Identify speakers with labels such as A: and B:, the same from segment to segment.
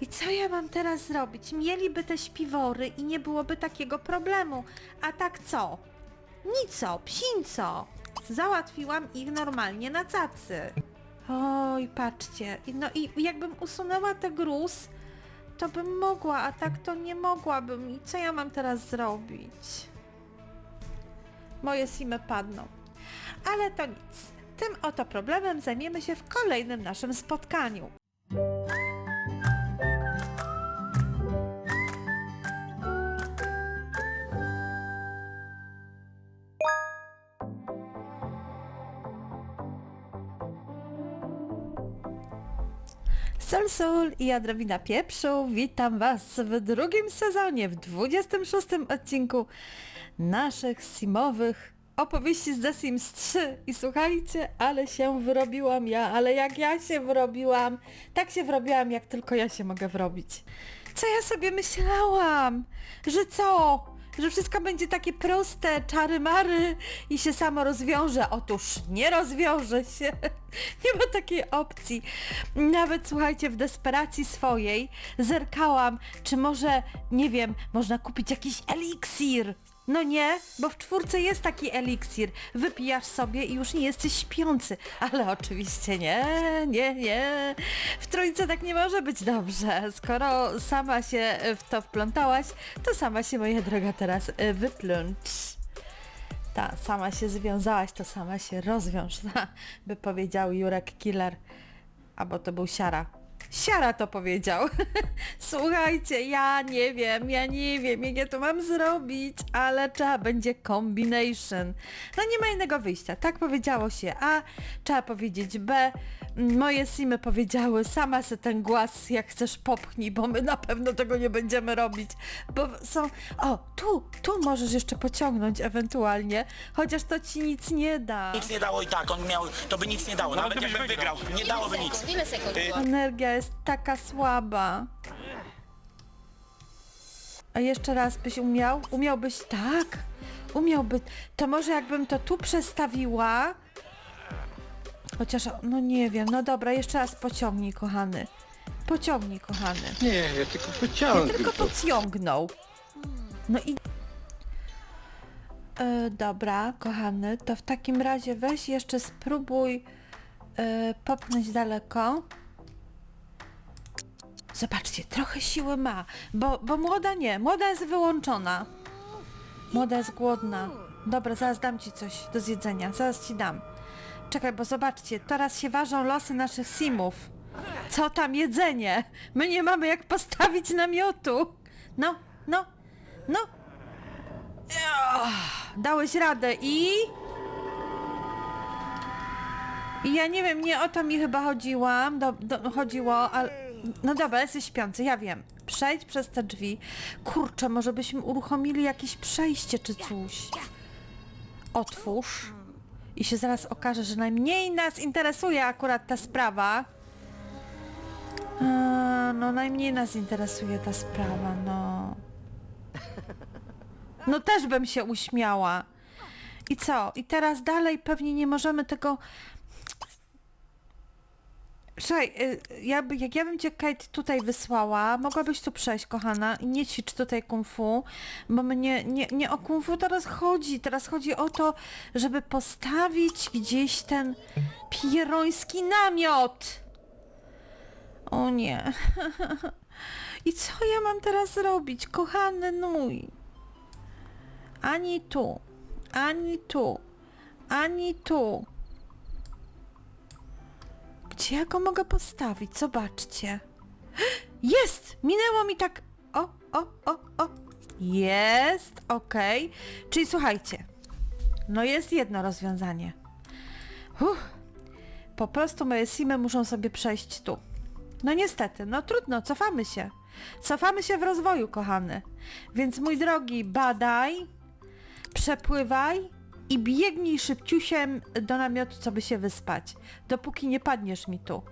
A: I co ja mam teraz zrobić? Mieliby te śpiwory i nie byłoby takiego problemu. A tak co? Nico, psinco. Załatwiłam ich normalnie na cacy. Oj, patrzcie. No i jakbym usunęła ten gruz, to bym mogła, a tak to nie mogłabym. I co ja mam teraz zrobić? Moje simy padną. Ale to nic. Tym oto problemem zajmiemy się w kolejnym naszym spotkaniu. Sol Sol i Adrobina Pieprzu, witam Was w drugim sezonie, w 26 odcinku naszych simowych opowieści z The Sims 3. I słuchajcie, ale się wyrobiłam ja, ale jak ja się wyrobiłam, tak się wyrobiłam, jak tylko ja się mogę wrobić. Co ja sobie myślałam? Że co? Że wszystko będzie takie proste, czary-mary i się samo rozwiąże. Otóż nie rozwiąże się. Nie ma takiej opcji. Nawet słuchajcie, w desperacji swojej zerkałam, czy może, nie wiem, można kupić jakiś eliksir. No nie, bo w czwórce jest taki eliksir. Wypijasz sobie i już nie jesteś śpiący. Ale oczywiście nie, nie, nie. W trójce tak nie może być dobrze. Skoro sama się w to wplątałaś, to sama się, moja droga, teraz y, wyplącz. Ta, sama się związałaś, to sama się rozwiąż, by powiedział Jurek Killer. Albo to był Siara. Siara to powiedział. Słuchajcie, ja nie wiem, ja nie wiem, jak ja to mam zrobić, ale trzeba będzie combination. No nie ma innego wyjścia. Tak powiedziało się A, trzeba powiedzieć B. Moje simy powiedziały, sama se ten głaz jak chcesz popchnij, bo my na pewno tego nie będziemy robić, bo są... O, tu, tu możesz jeszcze pociągnąć ewentualnie, chociaż to ci nic nie da.
B: Nic nie dało i tak, on miał, to by nic nie dało, nawet jakbym wygrał, nie dałoby nic.
C: Ile sekund
B: Y,
C: było?
A: Energia jest taka słaba. A jeszcze raz byś umiał? Umiałbyś tak? Umiałby. To może jakbym to tu przestawiła? Chociaż, no nie wiem, no dobra, jeszcze raz pociągnij, kochany. Pociągnij, kochany.
D: Nie, ja tylko
A: Ja
D: pociągnę.
A: tylko pociągnął. No i... E, dobra, kochany, to w takim razie weź jeszcze spróbuj e, popchnąć daleko. Zobaczcie, trochę siły ma, bo, bo młoda nie, młoda jest wyłączona. Młoda jest głodna. Dobra, zaraz dam ci coś do zjedzenia, zaraz ci dam. Czekaj, bo zobaczcie, teraz się ważą losy naszych simów. Co tam jedzenie? My nie mamy jak postawić namiotu. No, no, no. Dałeś radę i... I ja nie wiem, nie o to mi chyba chodziłam, do, do, chodziło, ale... No dobra, jesteś śpiący, ja wiem. Przejdź przez te drzwi. Kurczę, może byśmy uruchomili jakieś przejście czy coś. Otwórz. I się zaraz okaże, że najmniej nas interesuje akurat ta sprawa. A, no najmniej nas interesuje ta sprawa, no. No też bym się uśmiała. I co? I teraz dalej pewnie nie możemy tego... Słuchaj, y, ja, jak ja bym cię Kate tutaj wysłała, mogłabyś tu przejść, kochana, i nie ćwicz tutaj kung fu, bo mnie nie, nie o kung fu teraz chodzi. Teraz chodzi o to, żeby postawić gdzieś ten pieroński namiot. O nie. I co ja mam teraz zrobić, kochany nój? Ani tu, ani tu, ani tu. Gdzie ja go mogę postawić? Zobaczcie. Jest! Minęło mi tak... O, o, o, o. Jest, okej. Czyli słuchajcie. No jest jedno rozwiązanie. Uff. Po prostu moje simy muszą sobie przejść tu. No niestety, no trudno, cofamy się. Cofamy się w rozwoju, kochany. Więc mój drogi, badaj, przepływaj i biegnij szybciusiem do namiotu, co by się wyspać, dopóki nie padniesz mi tu.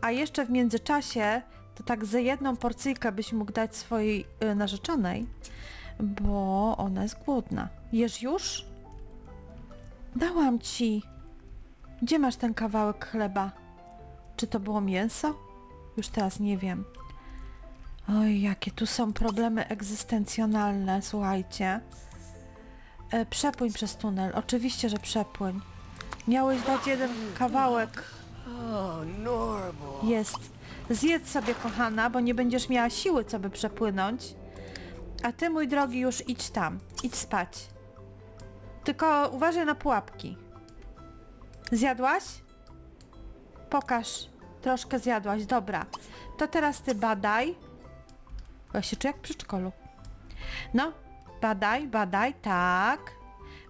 A: A jeszcze w międzyczasie, to tak ze jedną porcyjkę byś mógł dać swojej y, narzeczonej, bo ona jest głodna. Jesz już? Dałam ci. Gdzie masz ten kawałek chleba? Czy to było mięso? Już teraz nie wiem. Oj, jakie tu są problemy egzystencjonalne, słuchajcie. E, przepłyń przez tunel, oczywiście, że przepłyń. Miałeś dać jeden kawałek. Jest. Zjedz sobie, kochana, bo nie będziesz miała siły, co by przepłynąć. A ty, mój drogi, już idź tam. Idź spać. Tylko uważaj na pułapki. Zjadłaś? Pokaż. Troszkę zjadłaś, dobra. To teraz ty badaj. Się czuję jak w przedszkolu. No, badaj, badaj, tak.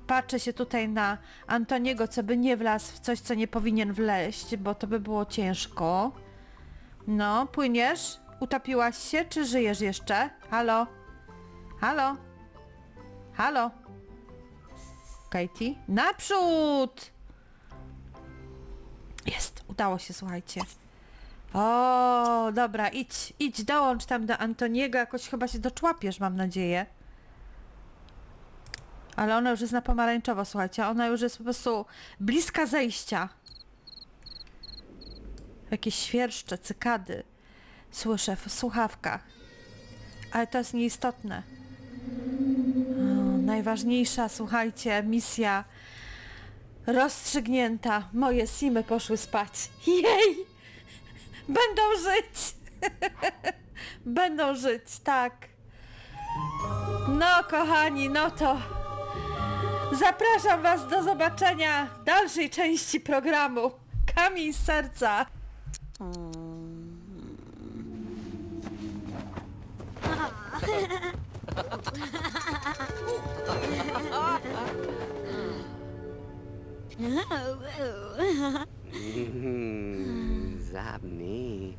A: Patrzę się tutaj na Antoniego, co by nie wlazł w coś, co nie powinien wleźć, bo to by było ciężko. No, płyniesz? Utopiłaś się, czy żyjesz jeszcze? Halo? Halo? Halo? Katie? Naprzód! Jest, udało się, słuchajcie. O, dobra, idź, idź, dołącz tam do Antoniego, jakoś chyba się doczłapiesz, mam nadzieję. Ale ona już jest na pomarańczowo, słuchajcie, ona już jest po prostu bliska zejścia. Jakieś świerszcze, cykady słyszę w słuchawkach. Ale to jest nieistotne. O, najważniejsza, słuchajcie, misja rozstrzygnięta. Moje simy poszły spać. Jej! Będą żyć! Będą żyć, tak. No, kochani, no to zapraszam Was do zobaczenia dalszej części programu. Kamień z serca.
C: Zabni.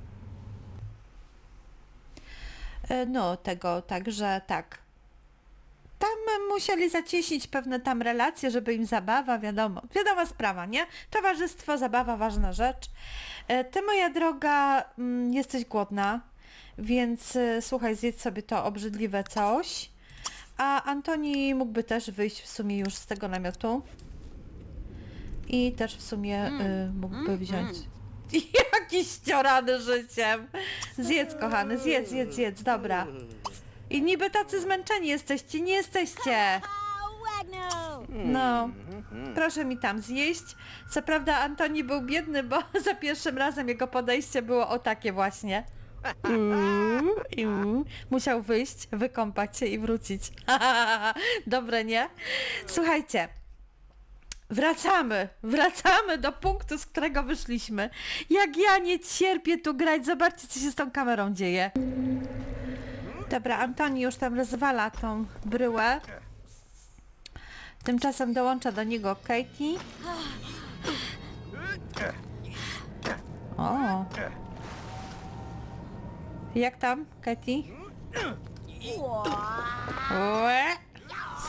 A: E, No, tego, także tak. Tam musieli zacieśnić pewne tam relacje, żeby im zabawa, wiadomo, wiadoma sprawa, nie? Towarzystwo, zabawa, ważna rzecz. E, Ty, moja droga, mm, jesteś głodna, więc e, słuchaj, zjedz sobie to obrzydliwe coś. A Antoni mógłby też wyjść w sumie już z tego namiotu. I też w sumie y, mógłby wziąć... Jakiś ściorany życiem. Zjedz, kochany, zjedz, zjedz, zjedz, dobra. I niby tacy zmęczeni jesteście, nie jesteście. No, proszę mi tam zjeść. Co prawda Antoni był biedny, bo za pierwszym razem jego podejście było o takie właśnie. Mm. Musiał wyjść, wykąpać się i wrócić. Dobre, nie? Słuchajcie, Wracamy, wracamy do punktu, z którego wyszliśmy. Jak ja nie cierpię tu grać, zobaczcie co się z tą kamerą dzieje. Dobra, Antoni już tam rozwala tą bryłę. Tymczasem dołącza do niego Katie. O. Jak tam, Katie?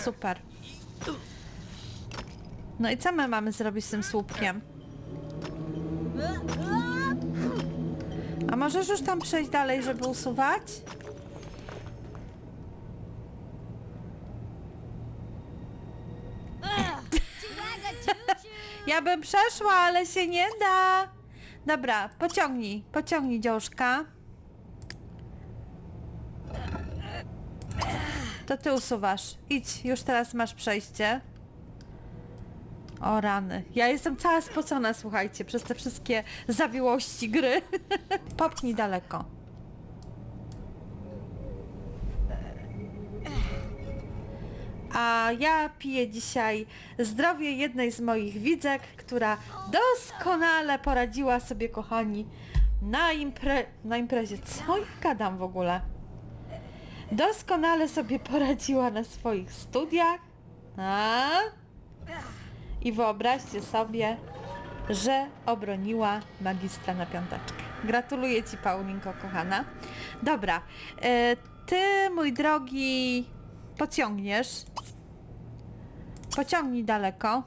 A: Super. No i co my mamy zrobić z tym słupkiem? A możesz już tam przejść dalej, żeby usuwać? Ja bym przeszła, ale się nie da. Dobra, pociągnij, pociągnij dziążka. To ty usuwasz. Idź, już teraz masz przejście. O rany. Ja jestem cała spocona, słuchajcie, przez te wszystkie zawiłości gry. Popchnij daleko. A ja piję dzisiaj zdrowie jednej z moich widzek, która doskonale poradziła sobie, kochani, na, impre... na imprezie. Co ja gadam w ogóle? Doskonale sobie poradziła na swoich studiach. A? I wyobraźcie sobie, że obroniła magistra na piąteczkę. Gratuluję Ci, Paulinko, kochana. Dobra, e, Ty, mój drogi, pociągniesz. Pociągnij daleko.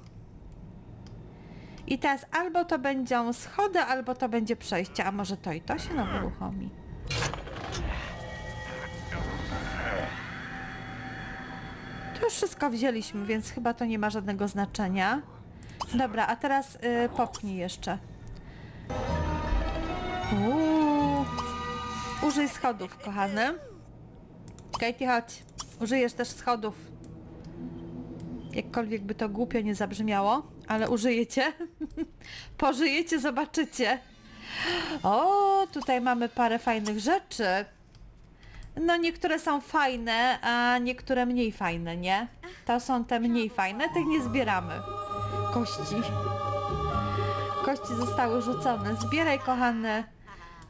A: I teraz albo to będą schody, albo to będzie przejście, a może to i to się nam uruchomi. To już wszystko wzięliśmy, więc chyba to nie ma żadnego znaczenia. Dobra, a teraz y, popchnij jeszcze. Uuu. Użyj schodów, kochany. Katie, chodź. Użyjesz też schodów. Jakkolwiek by to głupio nie zabrzmiało, ale użyjecie. Pożyjecie, zobaczycie. O, tutaj mamy parę fajnych rzeczy. No niektóre są fajne, a niektóre mniej fajne, nie? To są te mniej fajne, tych nie zbieramy. Kości. Kości zostały rzucone. Zbieraj, kochane.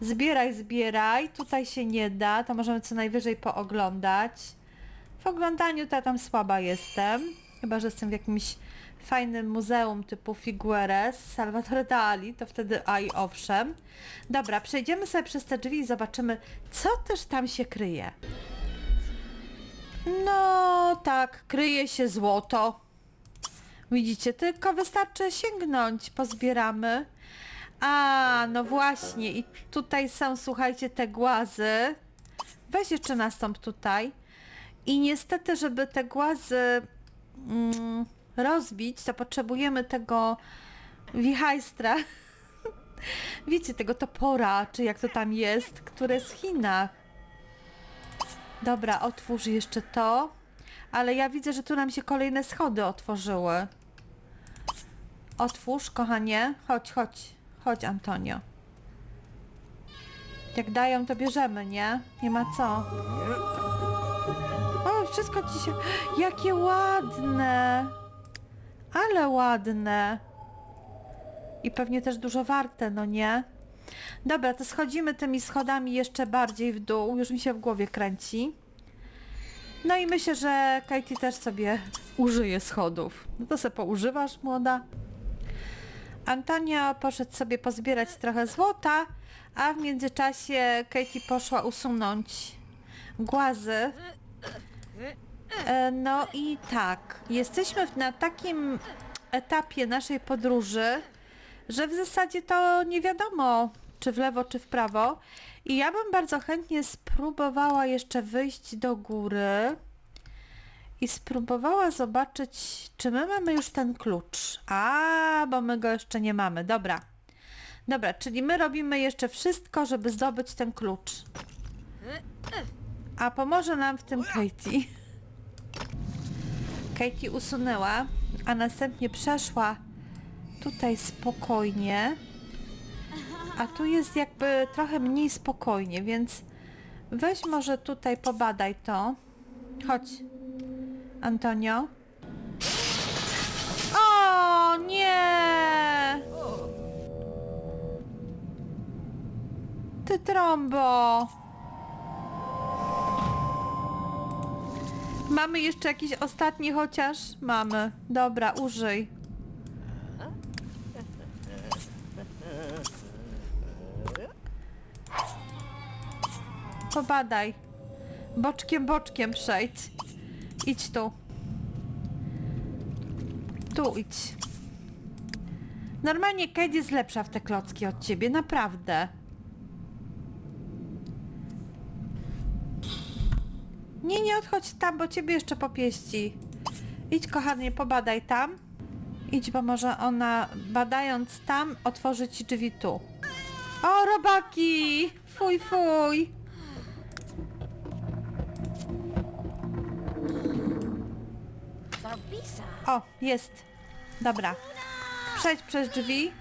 A: Zbieraj, zbieraj. Tutaj się nie da, to możemy co najwyżej pooglądać. Oglądaniu to ja tam słaba jestem. Chyba, że jestem w jakimś fajnym muzeum typu Figueres, Salvatore Dali, to wtedy aj owszem. Dobra, przejdziemy sobie przez te drzwi i zobaczymy, co też tam się kryje. No tak, kryje się złoto. Widzicie, tylko wystarczy sięgnąć, pozbieramy. A, no właśnie, i tutaj są, słuchajcie, te głazy. Weź jeszcze nastąp tutaj. I niestety, żeby te głazy mm, rozbić, to potrzebujemy tego wichajstra. Wiecie, tego topora, czy jak to tam jest, które jest w Chinach. Dobra, otwórz jeszcze to. Ale ja widzę, że tu nam się kolejne schody otworzyły. Otwórz, kochanie. Chodź, chodź. Chodź, Antonio. Jak dają, to bierzemy, nie? Nie ma co. Wszystko ci się... Jakie ładne! Ale ładne. I pewnie też dużo warte, no nie? Dobra, to schodzimy tymi schodami jeszcze bardziej w dół. Już mi się w głowie kręci. No i myślę, że Katie też sobie użyje schodów. No to sobie poużywasz, młoda. Antonio poszedł sobie pozbierać trochę złota, a w międzyczasie Katie poszła usunąć głazy. E, No i tak, jesteśmy na takim etapie naszej podróży, że w zasadzie to nie wiadomo, czy w lewo, czy w prawo. I ja bym bardzo chętnie spróbowała jeszcze wyjść do góry i spróbowała zobaczyć, czy my mamy już ten klucz. A, bo my go jeszcze nie mamy. Dobra. Dobra, czyli my robimy jeszcze wszystko, żeby zdobyć ten klucz. A pomoże nam w tym Katie. Katie usunęła, a następnie przeszła tutaj spokojnie. A tu jest jakby trochę mniej spokojnie, więc weź może tutaj pobadaj to. Chodź. Antonio. O nie! Ty trąbo! Mamy jeszcze jakiś ostatni chociaż? Mamy. Dobra, użyj. Pobadaj. Boczkiem, boczkiem przejdź. Idź tu. Tu idź. Normalnie Kate jest lepsza w te klocki od ciebie, naprawdę. Nie, nie odchodź tam, bo ciebie jeszcze popieści. Idź kochanie, pobadaj tam. Idź, bo może ona badając tam otworzy ci drzwi tu. O, robaki! Fuj, fuj! O, jest. Dobra. Przejdź przez drzwi.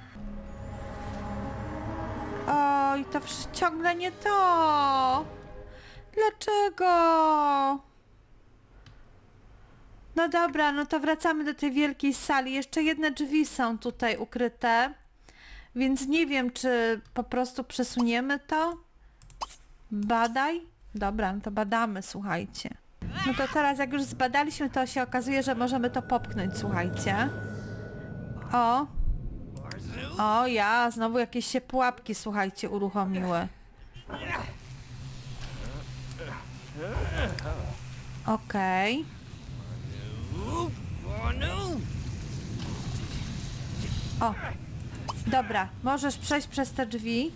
A: Oj, to ciągle nie to. Dlaczego? No dobra, no to wracamy do tej wielkiej sali. Jeszcze jedne drzwi są tutaj ukryte. Więc nie wiem, czy po prostu przesuniemy to. Badaj. Dobra, no to badamy, słuchajcie. No to teraz jak już zbadaliśmy, to się okazuje, że możemy to popchnąć, słuchajcie. O. O, ja, znowu jakieś się pułapki, słuchajcie, uruchomiły. Okej. O. Dobra, możesz przejść przez te drzwi.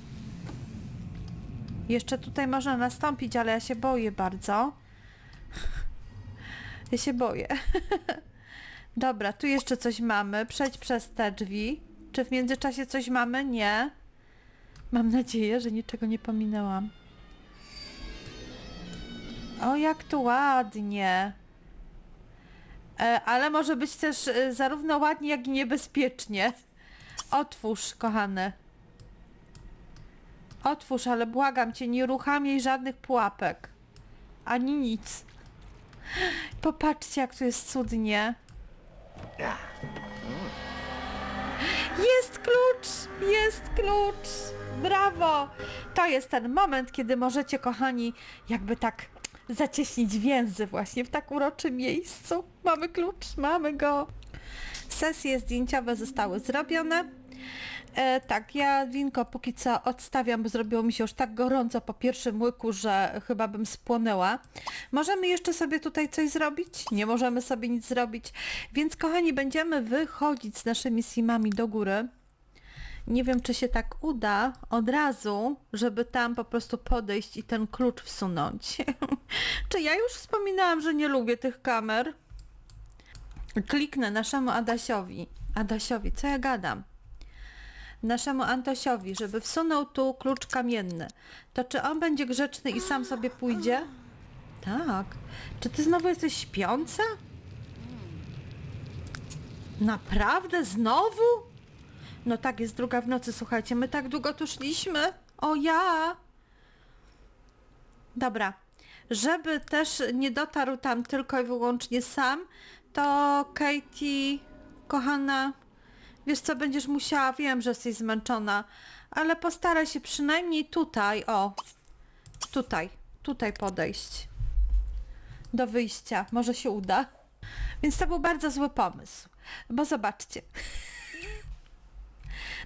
A: Jeszcze tutaj można nastąpić, ale ja się boję bardzo. Ja się boję. Dobra, tu jeszcze coś mamy. Przejdź przez te drzwi. Czy w międzyczasie coś mamy? Nie. Mam nadzieję, że niczego nie pominęłam. O, jak tu ładnie. E, ale może być też e, zarówno ładnie, jak i niebezpiecznie. Otwórz, kochany. Otwórz, ale błagam cię, nie uruchamiaj żadnych pułapek. Ani nic. Popatrzcie, jak tu jest cudnie. Jest klucz! Jest klucz! Brawo! To jest ten moment, kiedy możecie, kochani, jakby tak zacieśnić więzy właśnie w tak uroczym miejscu. Mamy klucz, mamy go. Sesje zdjęciowe zostały zrobione. E, tak, ja winko póki co odstawiam, bo zrobiło mi się już tak gorąco po pierwszym łyku, że chyba bym spłonęła. Możemy jeszcze sobie tutaj coś zrobić? Nie możemy sobie nic zrobić. Więc kochani, będziemy wychodzić z naszymi simami do góry. Nie wiem, czy się tak uda od razu, żeby tam po prostu podejść i ten klucz wsunąć. czy ja już wspominałam, że nie lubię tych kamer? Kliknę naszemu Adasiowi. Adasiowi, co ja gadam? Naszemu Antosiowi, żeby wsunął tu klucz kamienny. To czy on będzie grzeczny i sam sobie pójdzie? Tak. Czy ty znowu jesteś śpiąca? Naprawdę? Znowu? No tak, jest druga w nocy, słuchajcie, my tak długo tu szliśmy. O ja! Dobra, żeby też nie dotarł tam tylko i wyłącznie sam, to Katie, kochana, wiesz co, będziesz musiała, wiem, że jesteś zmęczona, ale postaraj się przynajmniej tutaj, o, tutaj, tutaj podejść do wyjścia, może się uda. Więc to był bardzo zły pomysł, bo zobaczcie.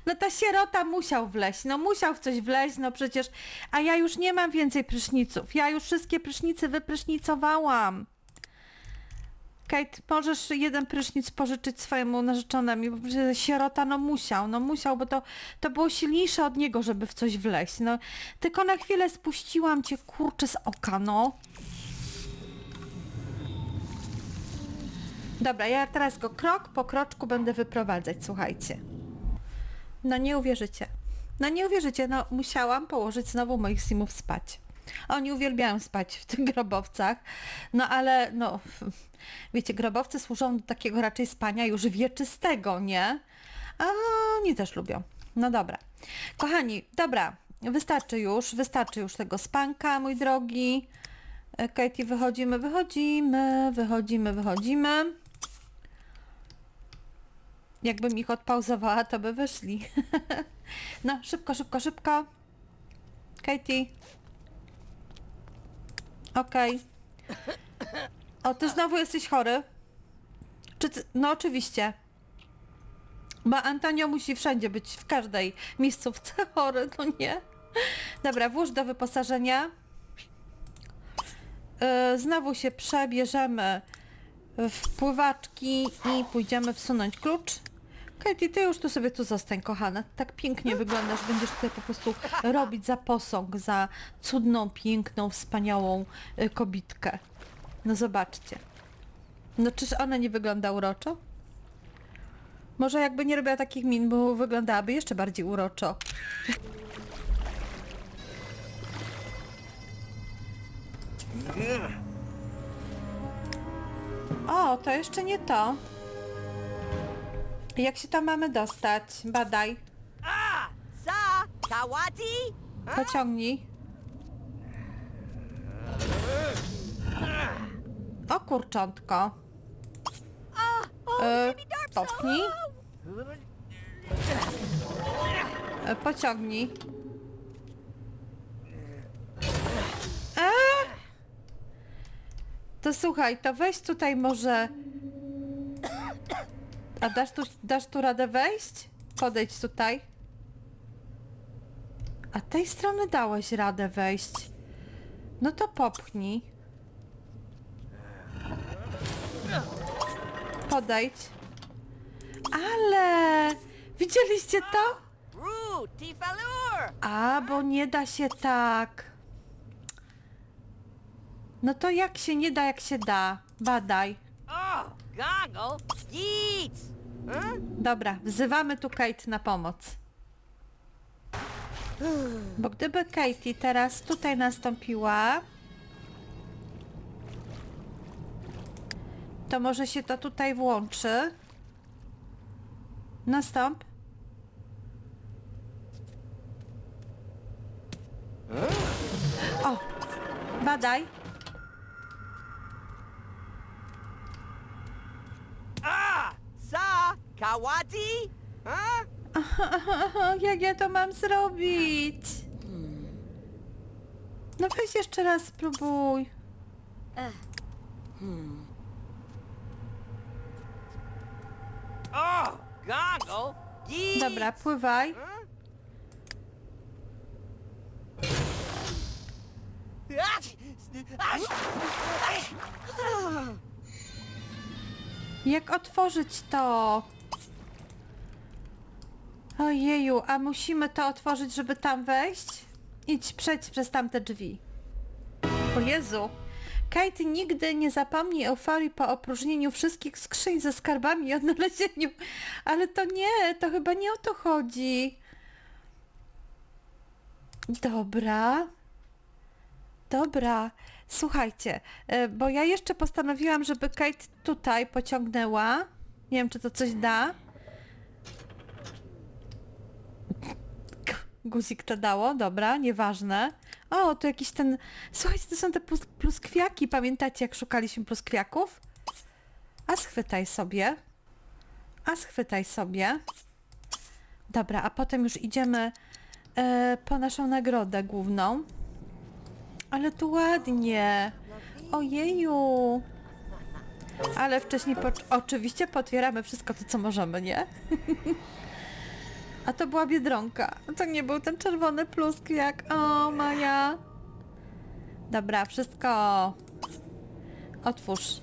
A: No ta sierota musiał wleźć, no musiał w coś wleźć, no przecież, a ja już nie mam więcej pryszniców, ja już wszystkie prysznice wyprysznicowałam. Kate, możesz jeden prysznic pożyczyć swojemu narzeczonemu, bo sierota no musiał, no musiał, bo to, to było silniejsze od niego, żeby w coś wleźć, no. Tylko na chwilę spuściłam cię, kurczę, z oka, no. Dobra, ja teraz go krok po kroczku będę wyprowadzać, słuchajcie. No nie uwierzycie. No nie uwierzycie, no musiałam położyć znowu moich simów spać. Oni uwielbiają spać w tych grobowcach, no ale no, wiecie, grobowce służą do takiego raczej spania już wieczystego, nie? A oni też lubią. No dobra. Kochani, dobra, wystarczy już, wystarczy już tego spanka, mój drogi. E, Katie, wychodzimy, wychodzimy, wychodzimy, wychodzimy. Jakbym ich odpauzowała, to by wyszli. no, szybko, szybko, szybko. Katie. Okej. O, ty znowu jesteś chory? Czy ty... No oczywiście. Bo Antonio musi wszędzie być, w każdej miejscówce chory, no nie? Dobra, włóż do wyposażenia. Yy, znowu się przebierzemy w pływaczki i pójdziemy wsunąć klucz. Katie, ty już tu sobie tu zostań, kochana. Tak pięknie wyglądasz. Będziesz tutaj po prostu robić za posąg, za cudną, piękną, wspaniałą y, kobitkę. No zobaczcie. No czyż ona nie wygląda uroczo? Może jakby nie robiła takich min, bo wyglądałaby jeszcze bardziej uroczo. O, to jeszcze nie to. Jak się tam mamy dostać? Badaj.
C: Ah! Sa! Kawati?
A: Pociągnij. O kurczątko. E, popchnij. E, pociągnij. E? To słuchaj, to weź tutaj może... A dasz tu, dasz tu radę wejść? Podejdź tutaj. A tej strony dałeś radę wejść. No to popchnij. Podejdź. Ale! Widzieliście to? A, bo nie da się tak. No to jak się nie da, jak się da? Badaj.
C: Oh! Goggle!
A: Dobra, wzywamy tu Kate na pomoc. Bo gdyby Katie teraz tutaj nastąpiła, to może się to tutaj włączy. Nastąp. O, badaj.
C: Kawati? Huh?
A: Aha, jak ja to mam zrobić? No weź jeszcze raz spróbuj.
C: Goggle? Yeet!
A: Dobra, pływaj.
C: Huh? Ach! Ach!
A: Jak otworzyć to? Ojeju, a musimy to otworzyć, żeby tam wejść? Idź, przejdź przez tamte drzwi. O Jezu! Kate nigdy nie zapomni euforii po opróżnieniu wszystkich skrzyń ze skarbami i odnalezieniu. Ale to nie, to chyba nie o to chodzi. Dobra. Dobra. Słuchajcie, e, bo ja jeszcze postanowiłam, żeby Kate tutaj pociągnęła. Nie wiem, czy to coś da. Guzik to dało, dobra, nieważne. O, tu jakiś ten... Słuchajcie, to są te plus, pluskwiaki. Pamiętacie, jak szukaliśmy pluskwiaków? A schwytaj sobie. A schwytaj sobie. Dobra, a potem już idziemy e, po naszą nagrodę główną. Ale tu ładnie. Ojeju. Ale wcześniej po, oczywiście potwieramy wszystko to, co możemy, nie? A to była Biedronka. To nie był ten czerwony pluskwiak. O, Maja. Dobra, wszystko. Otwórz.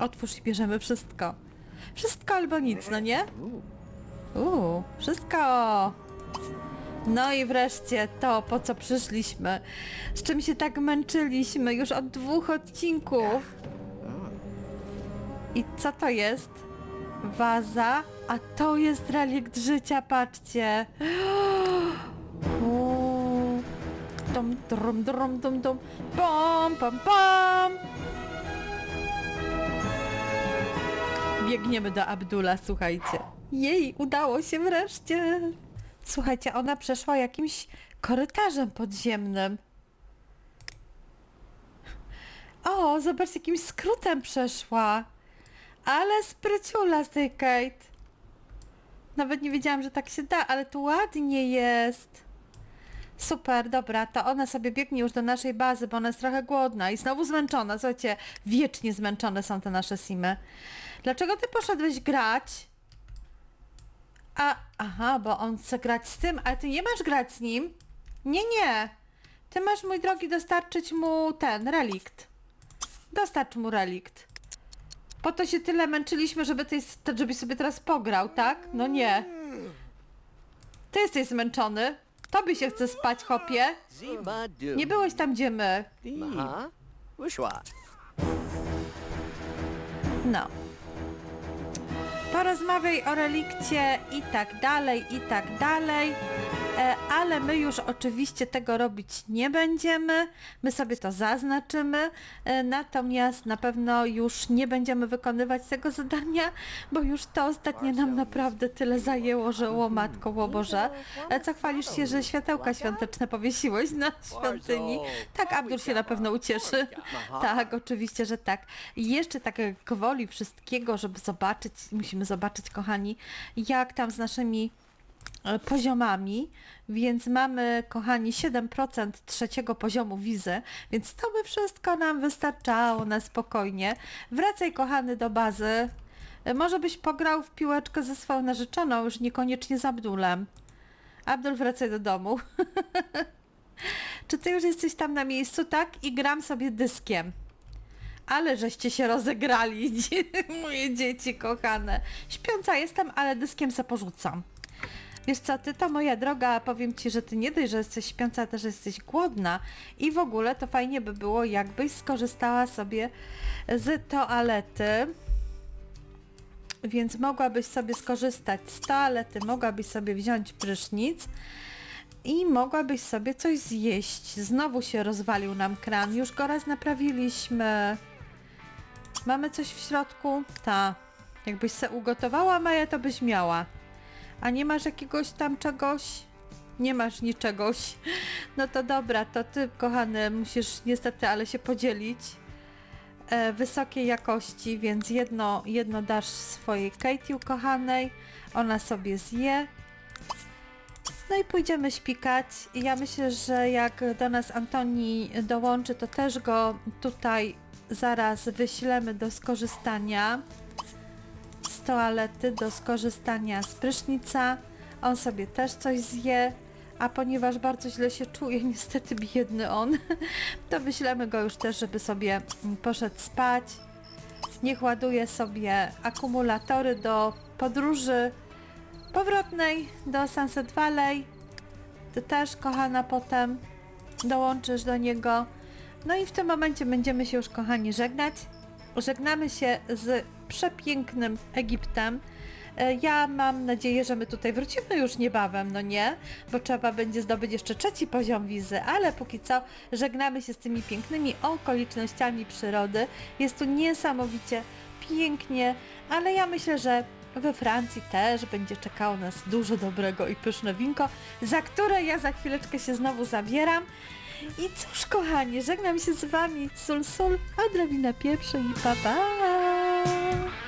A: Otwórz i bierzemy wszystko. Wszystko albo nic, no nie? Uuu, wszystko. No i wreszcie to, po co przyszliśmy. Z czym się tak męczyliśmy już od dwóch odcinków. I co to jest? Waza, a to jest relikt życia, patrzcie. Dum, drum, drum, dum, dum. Pom, pom, pom. Biegniemy do Abdula, słuchajcie. Jej, udało się wreszcie. Słuchajcie, ona przeszła jakimś korytarzem podziemnym. O, zobacz, jakimś skrótem przeszła. Ale spryciula z tej Kate. Nawet nie wiedziałam, że tak się da, ale tu ładnie jest. Super, dobra, to ona sobie biegnie już do naszej bazy, bo ona jest trochę głodna i znowu zmęczona. Słuchajcie, wiecznie zmęczone są te nasze simy. Dlaczego ty poszedłeś grać? A, aha, bo on chce grać z tym, ale ty nie masz grać z nim? Nie, nie. Ty masz, mój drogi, dostarczyć mu ten relikt. Dostarcz mu relikt. Po to się tyle męczyliśmy, żeby, sobie teraz pograł, tak? No nie. Ty jesteś zmęczony. Tobie się chce spać, chopie. Nie byłeś tam, gdzie my.
C: Aha. Wishwa.
A: No. Porozmawiaj o relikcie i tak dalej, i tak dalej. E, ale my już oczywiście tego robić nie będziemy. My sobie to zaznaczymy. E, natomiast na pewno już nie będziemy wykonywać tego zadania, bo już to ostatnio nam naprawdę tyle zajęło, że łomatko, łoboże. E, co chwalisz się, że światełka świąteczne powiesiłeś na świątyni? Tak, Abdur się na pewno ucieszy. Tak, oczywiście, że tak. Jeszcze tak gwoli wszystkiego, żeby zobaczyć, musimy zobaczyć, kochani, jak tam z naszymi poziomami, więc mamy, kochani, 7% trzeciego poziomu wizy, więc to by wszystko nam wystarczało na spokojnie. Wracaj, kochany, do bazy. E, Może byś pograł w piłeczkę ze swoją narzeczoną, już niekoniecznie z Abdulem. Abdul, wracaj do domu. Czy ty już jesteś tam na miejscu? Tak? I gram sobie dyskiem. Ale żeście się rozegrali, moje dzieci kochane. Śpiąca jestem, ale dyskiem se porzucam. Wiesz co, ty to moja droga, powiem ci, że ty nie dość, że jesteś śpiąca, też jesteś głodna i w ogóle to fajnie by było, jakbyś skorzystała sobie z toalety. Więc mogłabyś sobie skorzystać z toalety, mogłabyś sobie wziąć prysznic i mogłabyś sobie coś zjeść. Znowu się rozwalił nam kran, już go raz naprawiliśmy. Mamy coś w środku? Ta. Jakbyś se ugotowała Maja, to byś miała. A nie masz jakiegoś tam czegoś? Nie masz niczegoś. No to dobra, to ty, kochany, musisz niestety, ale się podzielić. E, wysokiej jakości, więc jedno, jedno dasz swojej Katie ukochanej, ona sobie zje. No i pójdziemy śpikać. I ja myślę, że jak do nas Antoni dołączy, to też go tutaj zaraz wyślemy do skorzystania toalety, do skorzystania z prysznica. On sobie też coś zje, a ponieważ bardzo źle się czuje, niestety biedny on, to wyślemy go już też, żeby sobie poszedł spać. Niech ładuje sobie akumulatory do podróży powrotnej do Sunset Valley. Ty też, kochana, potem dołączysz do niego. No i w tym momencie będziemy się już, kochani, żegnać. Żegnamy się z przepięknym Egiptem. E, Ja mam nadzieję, że my tutaj wrócimy już niebawem, no nie? Bo trzeba będzie zdobyć jeszcze trzeci poziom wizy, ale póki co żegnamy się z tymi pięknymi okolicznościami przyrody. Jest tu niesamowicie pięknie, ale ja myślę, że we Francji też będzie czekało nas dużo dobrego i pyszne winko, za które ja za chwileczkę się znowu zabieram. I cóż, kochani, żegnam się z wami. Sul, sul, odrobina pieprzu i pa, pa! Bye.